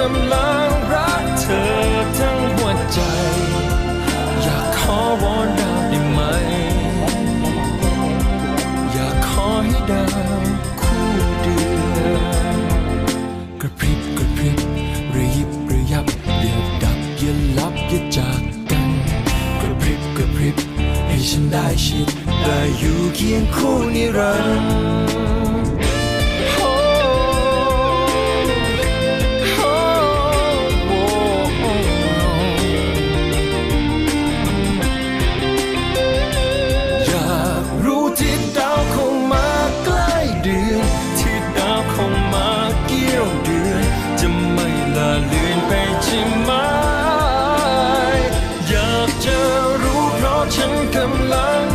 กำลังรักเธอทั้งหัวใจ อยากขอวอนดาวได้ไหม อยากขอให้ดาวคู่เดียวกระพริบกระพริบระยิบระยับอย่าดับอย่าลับอย่าจากกัน กระพริบกระพริบให้ฉันได้ชิดได้อยู่เคียงคู่นิรันดร์ ฉันกำลัง